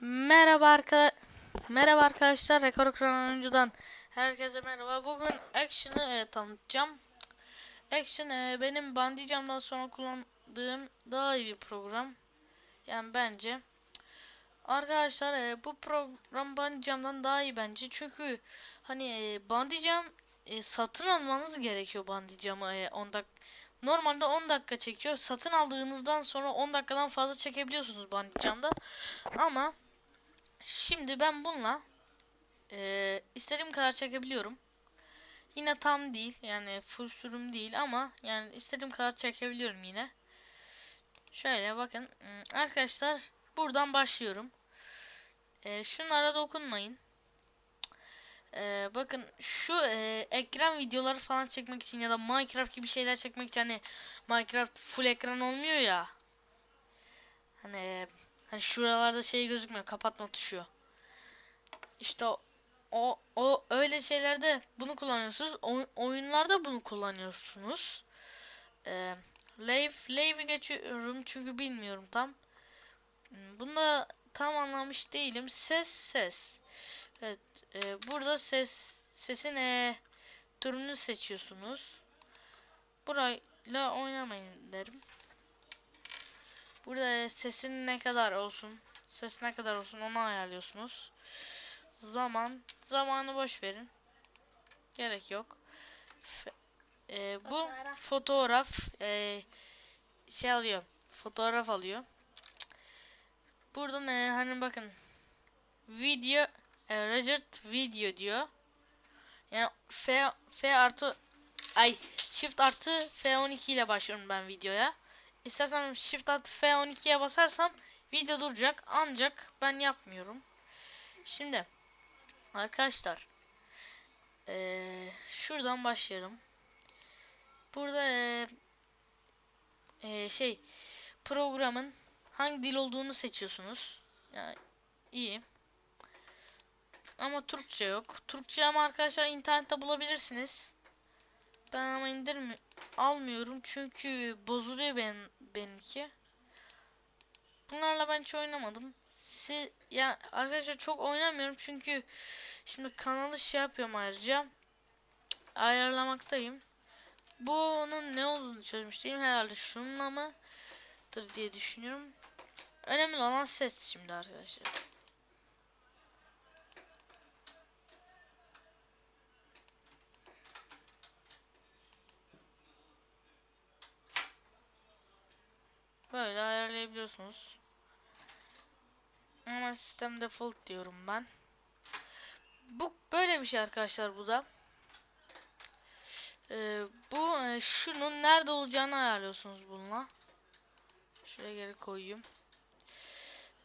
Merhaba arka Merhaba arkadaşlar. Rekor Kıran Oyuncu'dan herkese merhaba. Bugün Action'ı e, tanıtacağım. Action e, benim Bandicam'dan sonra kullandığım daha iyi bir program. Yani bence. Arkadaşlar e, bu program Bandicam'dan daha iyi bence. Çünkü hani e, Bandicam e, satın almanız gerekiyor Bandicam'ı e, 10 dak Normalde 10 dakika çekiyor. Satın aldığınızdan sonra 10 dakikadan fazla çekebiliyorsunuz Bandicam'da. Ama Şimdi ben bununla e, istediğim kadar çekebiliyorum. Yine tam değil yani full sürüm değil ama yani istediğim kadar çekebiliyorum yine. Şöyle bakın hmm, arkadaşlar buradan başlıyorum. E, şunlara dokunmayın. E, bakın şu e, ekran videoları falan çekmek için ya da Minecraft gibi şeyler çekmek için hani Minecraft full ekran olmuyor ya. Hani Hani şuralarda şey gözükmüyor. Kapatma tuşu. İşte o, o, öyle şeylerde bunu kullanıyorsunuz. O, oyunlarda bunu kullanıyorsunuz. Ee, Lave, Lave'i geçiyorum çünkü bilmiyorum tam. Hmm, Bunda tam anlamış değilim. Ses ses. Evet. E, burada ses sesin e, türünü seçiyorsunuz. Burayla oynamayın derim. Burada sesin ne kadar olsun, ses ne kadar olsun onu ayarlıyorsunuz. Zaman, zamanı boş verin. Gerek yok. F e, bu fotoğraf, fotoğraf e, şey alıyor. Fotoğraf alıyor. Burada ne hani bakın video e, Regert video diyor. Yani F F artı ay Shift artı F12 ile başlıyorum ben videoya. İstersem Shift artı F12'ye basarsam video duracak. Ancak ben yapmıyorum. Şimdi arkadaşlar ee, şuradan başlayalım. Burada ee, ee, şey programın hangi dil olduğunu seçiyorsunuz. Yani iyi. Ama Türkçe yok. Türkçe ama arkadaşlar internette bulabilirsiniz. Ben ama indirmi almıyorum çünkü bozuluyor ben benimki. Bunlarla ben hiç oynamadım. Si ya arkadaşlar çok oynamıyorum çünkü şimdi kanalı şey yapıyorum ayrıca. Ayarlamaktayım. Bunun ne olduğunu çözmüş değilim. Herhalde şununla mıdır diye düşünüyorum. Önemli olan ses şimdi arkadaşlar. Böyle ayarlayabiliyorsunuz. Ama sistem default diyorum ben. Bu böyle bir şey arkadaşlar bu da. Ee, bu e, şunun nerede olacağını ayarlıyorsunuz bununla. Şuraya geri koyayım.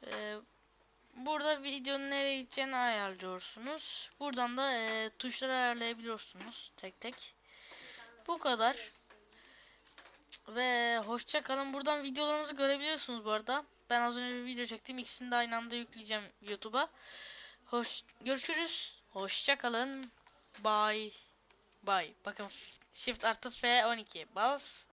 Ee, burada videonun nereye gideceğini ayarlıyorsunuz. Buradan da e, tuşları ayarlayabiliyorsunuz tek tek. Bu kadar. Ve hoşça kalın. Buradan videolarınızı görebiliyorsunuz bu arada. Ben az önce bir video çektim. İkisini de aynı anda yükleyeceğim YouTube'a. Hoş görüşürüz. Hoşça kalın. Bye. Bye. Bakın Shift artı F12 bas.